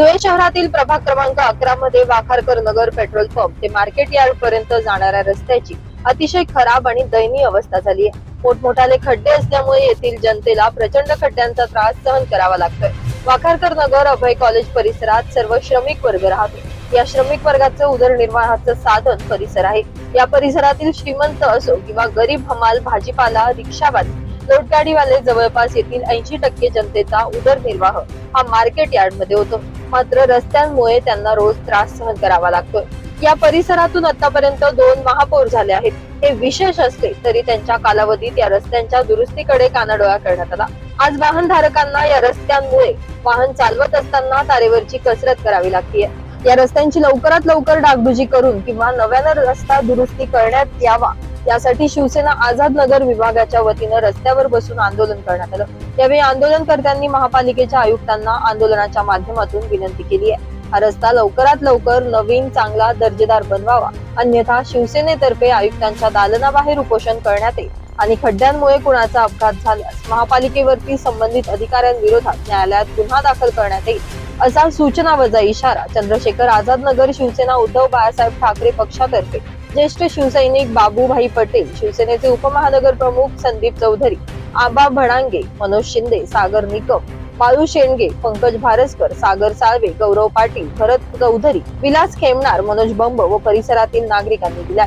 धुळे शहरातील प्रभाग क्रमांक अकरा मध्ये वाखारकर नगर पेट्रोल पंप ते मार्केट यार्ड पर्यंत जाणाऱ्या रस्त्याची अतिशय खराब आणि दयनीय अवस्था झाली आहे. मोठमोठाले खड्डे असल्यामुळे येथील जनतेला प्रचंड खड्ड्यांचा त्रास सहन करावा लागतोय. वाखारकर नगर अभय कॉलेज परिसरात सर्व श्रमिक वर्ग राहतो या श्रमिक वर्गाचं उदरनिर्वाहाचं साधन परिसर आहे. या परिसरातील श्रीमंत असो किंवा गरीब हमाल भाजीपाला रिक्षावाले लोटगाडीवाले जवळपास येथील ऐंशी टक्के जनतेचा उदरनिर्वाह हा मार्केट यार्डमध्ये होतो. मात्र रस्त्यांमुळे त्यांना रोज त्रास सहन करावा लागतोय. या परिसरातून आतापर्यंत दोन महापौर झाले आहेत. हे विशेष असले तरी त्यांच्या कालावधीत या रस्त्यांच्या दुरुस्तीकडे कानाडोळा करण्यात आला. आज वाहनधारकांना या रस्त्यांमुळे वाहन चालवत असताना तारेवरची कसरत करावी लागतीये. या रस्त्यांची लवकरात लवकर डागडुजी करून किंवा नव्यानं रस्ता दुरुस्ती करण्यात यावा. यासाठी शिवसेना आझाद नगर विभागाच्या वतीनं रस्त्यावर बसून आंदोलन करण्यात आलं. यावेळी आंदोलनकर्त्यांनी महापालिकेच्या आयुक्तांना आंदोलनाच्या माध्यमातून विनंती केली आहे. हा रस्ता लवकरात लवकर नवीन चांगला दर्जेदार बनवावा. अन्यथा शिवसेनेतर्फे आयुक्तांच्या दालनाबाहेर उपोषण करण्यात येईल आणि खड्ड्यांमुळे कुणाचा अपघात झाल्यास महापालिकेवरती संबंधित अधिकाऱ्यांविरोधात न्यायालयात गुन्हा दाखल करण्यात येईल. असा सूचना वजा इशारा चंद्रशेखर आझाद नगर शिवसेना उद्धव बाळासाहेब ठाकरे पक्षातर्फे ज्येष्ठ शिवसैनिक बाबूभाई पटेल शिवसेनेचे उपमहानगर प्रमुख संदीप चौधरी आबा भडांगे मनोज शिंदे सागर निकम बाळू शेंडगे पंकज भारसकर सागर साळवे गौरव पाटील भरत चौधरी विलास खेमणार मनोज बंब व परिसरातील नागरिकांनी दिला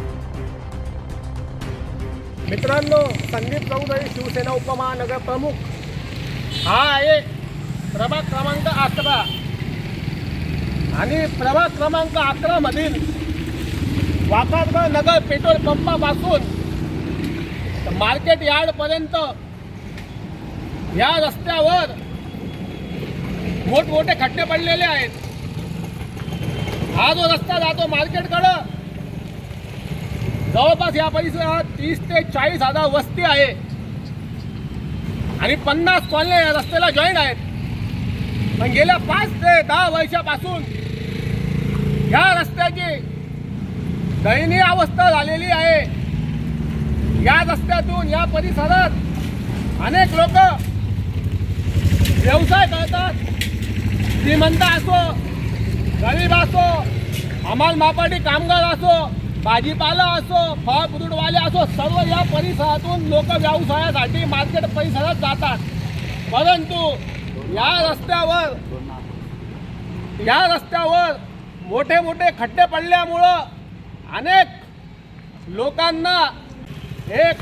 मित्रांनो संदीप चौधरी शिवसेना उपमहानगर प्रमुख. हा आहे प्रभाग क्रमांक अकरा. आणि प्रभाग क्रमांक अकरा मधील वापारकर नगर पेट्रोल पंपापासून. मार्केट यार्ड पर्यंत या रस्त्यावर मोठमोठे खड्डे पडलेले आहेत. हा जो रस्ता जातो मार्केटकडं जवळपास या परिसरात तीस ते चाळीस हजार वस्ती आहे. आणि पन्नास कॉलने या रस्त्याला जॉईन आहेत. पण गेल्या पाच ते दहा वर्षापासून या रस्त्याची दयनीय अवस्था झालेली आहे. या रस्त्यातून या परिसरात अनेक लोक व्यवसाय करतात. श्रीमंत असो गरीब असो हमाल मापाटी कामगार असो भाजीपाला असो फळ फ्रूटवाले असो सर्व या परिसरातून लोक व्यवसायासाठी मार्केट परिसरात जातात. परंतु या रस्त्यावर या रस्त्यावर मोठे मोठे खड्डे पडल्यामुळं अनेक लोकांना एक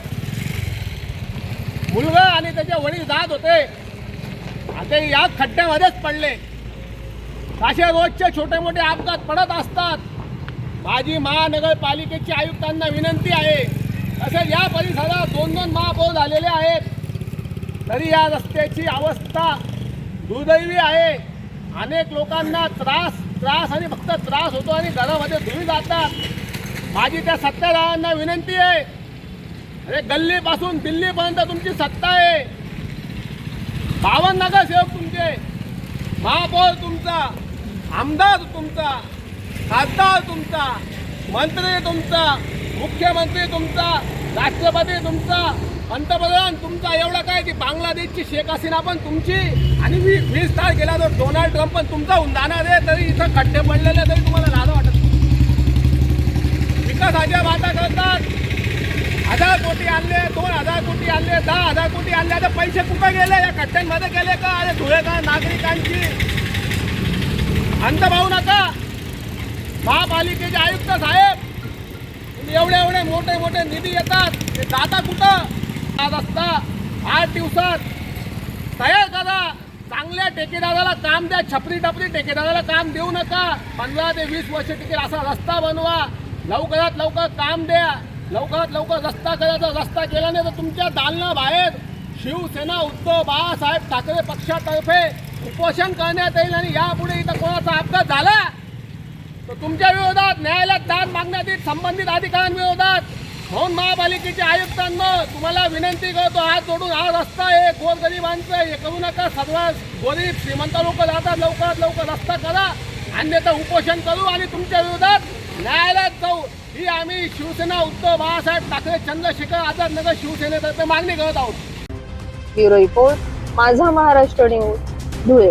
मुलगा आणि त्याचे वडील जात होते. आता या खड्ड्यामध्येच पडले. असे रोजचे छोटे मोठे अपघात पडत असतात. माझी महानगरपालिकेची आयुक्तांना विनंती आहे. तसेच या परिसरात दोन दोन महापौर झालेले आहेत. तरी या रस्त्याची अवस्था दुर्दैवी आहे. अनेक लोकांना त्रास त्रास आणि फक्त त्रास होतो आणि घरामध्ये धुळी जातात. माझी त्या सत्ताधाऱ्यांना विनंती आहे. अरे गल्लीपासून दिल्लीपर्यंत तुमची सत्ता आहे. बावन्न नगरसेवक तुमचे. महापौर तुमचा आमदार तुमचा खासदार तुमचा मंत्री तुमचा मुख्यमंत्री तुमचा राष्ट्रपती तुमचा पंतप्रधान तुमचा एवढा काय की बांगलादेशची शेख हसीना पण तुमची. आणि वी वीस तारखेला तर डोनाल्ड ट्रम्प पण तुमचा होऊन जाणार आहे. तरी इथं खड्डे पडलेले तरी तुम्हाला लाज वाटत नाही. विकासाच्या वाटा करतात हजार कोटी आणले दोन हजार कोटी आणले दहा हजार कोटी आणले. आता पैसे कुठे गेले? या कट्ट्यांमध्ये गेले का? अरे धुळेकर नागरिकांची. अंत भाऊ नका महापालिकेचे आयुक्त साहेब एवढे एवढे मोठे मोठे निधी येतात. ते जाता कुठं? हा रस्ता आठ दिवसात. तयार करा. चांगल्या ठेकेदाराला काम द्या. छपरी टपरी ठेकेदाराला काम देऊ नका. पंधरा ते वीस वर्ष टिकेल असा रस्ता बनवा. लवकरात लवकर काम द्या. लवकरात लवकर रस्ता करायचा रस्ता केल्याने तर तुमच्या दालना बाहेर. शिवसेना उद्धव बाळासाहेब ठाकरे पक्षातर्फे उपोषण करण्यात येईल आणि यापुढे इथं कोणाचा अपघात झाला? तर तुमच्या विरोधात न्यायालयात दाद मागण्यात येईल संबंधित अधिकाऱ्यांविरोधात. म्हणून महापालिकेच्या आयुक्तांना तुम्हाला विनंती करतो हात जोडून हा रस्ता आहे गोरगरिबांचं हे करू नका सर्व गरीब श्रीमंत लोक जातात लवकरात लवकर रस्ता करा. अन्यथा उपोषण करू आणि तुमच्या विरोधात न्यायालयात जाऊ. ही आम्ही शिवसेना उद्धव बाळासाहेब ठाकरे चंद्रशेखर आझाद नगर शिवसेनेतर्फे मागणी करत आहोत. ब्युरो रिपोर्ट माझा महाराष्ट्र न्यूज धुळे.